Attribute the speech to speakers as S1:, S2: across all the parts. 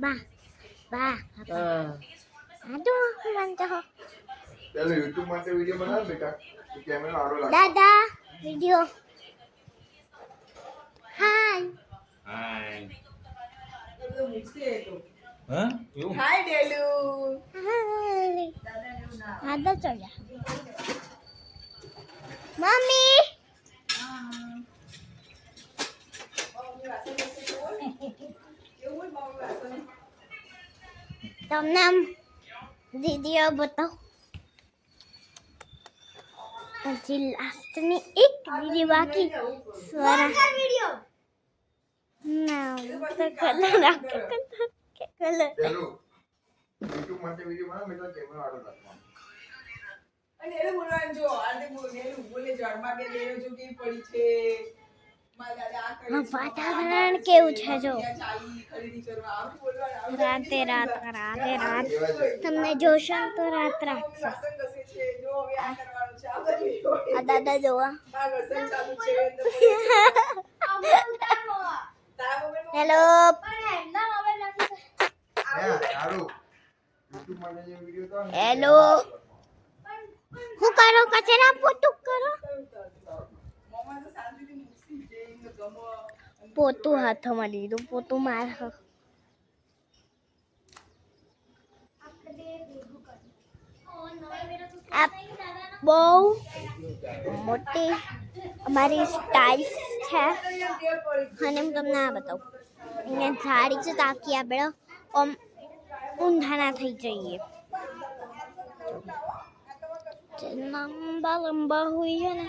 S1: બા બા
S2: હા
S1: આદુ માનતો હો
S3: ચાલો યુટ્યુબ માટે વીડિયો બનાવ બેટા તો કેમેરો સારો લાગે
S1: દાદા વિડિયો હાય
S4: હા એવું
S2: હાય ડેલુ
S1: હાય દાદા ચોજા મમ્મી તમને આમ દીદીઓ બતાવો. હજી લાસ્ટની એક વીડિયો બાકી. સ્વરા ના તો કલર આપો કલર
S3: યુટ્યુબ માટે વીડિયો બનાવ કેમેરો રાખવાનો.
S2: અને એને બોલવાનું જો આને બોલ બોલે ઝાડમાં કે જો કેવી પડી છે.
S1: વાતાવરણ કેવું છે જો. રાતે રાત રાતે રાત. તમને જોશો તો રાત
S2: રાત. આ કરવાનું છે આ બધું
S1: આ દાદા જોવા. હેલો. હેલો. હું કરો કચરા પોતું કરો. પોતું હાથમાં લીધું, પોતું માર આ બહુ મોટી અમારી સ્ટાઇલ છે. અને હું તમને આ બતાવું. અહીંયા ઝાડી છે તાકી આપણે આમ ઊંધા થઈ જઈએ. લંબા લંબા હોય છે ને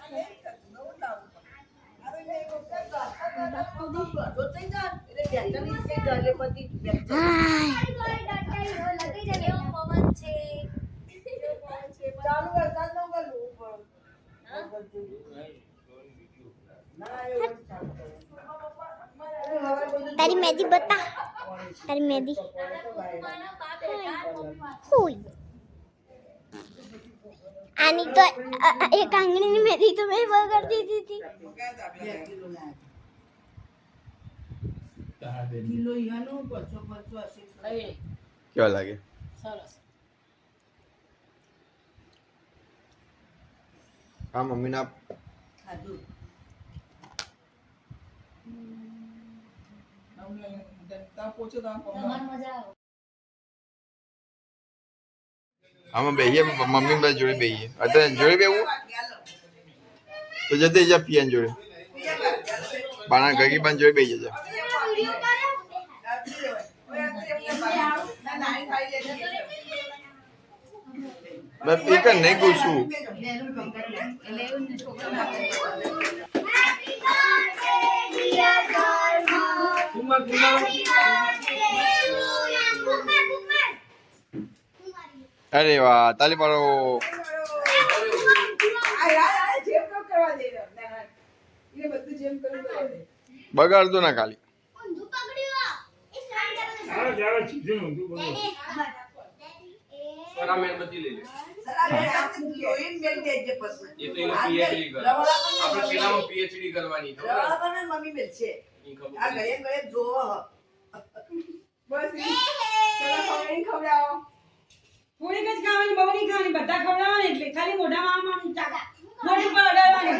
S1: હાય
S2: ચાલુ વરસાદ ન કરવું
S1: તારી મેદી બતા. તારી મેદી. હુઈ આની તો એક આંગળીની મેદી તો મેં વગર દીધી હતી
S2: કિલો ઈયાનું બસો બસો અસી
S3: કેવા લાગે? હા મમ્મીના
S2: ખાધું.
S3: આમાં બેહીએ મમ્મી બધા જોડે બેહીએ. અત્યારે જોડે બેવું તો જતી જા પિયાન જોડે. બાણા ગગી બાન જોડે બેહી જજા બસ પી કર નહીં ગુસ્સું અરે વાહ તાલી પાડો.
S2: બધું જેમ કરવું કરવા દે
S3: બગાડતો ના ખાલી
S5: પરામેર બધી લઈ લે. પીએચડી કરવાની?
S2: મમ્મી મેલ છે. આ. ઘરે ઘરે જોવો. બસ. ચલો ખવડાવો
S6: થોડીક જ ખાવાની બહુ નહીં ખાવાની બધા ખવડાવવાની એટલે. ખાલી મોઢામાં આમ આમ ચાકા મોઢું પર અડાડવાની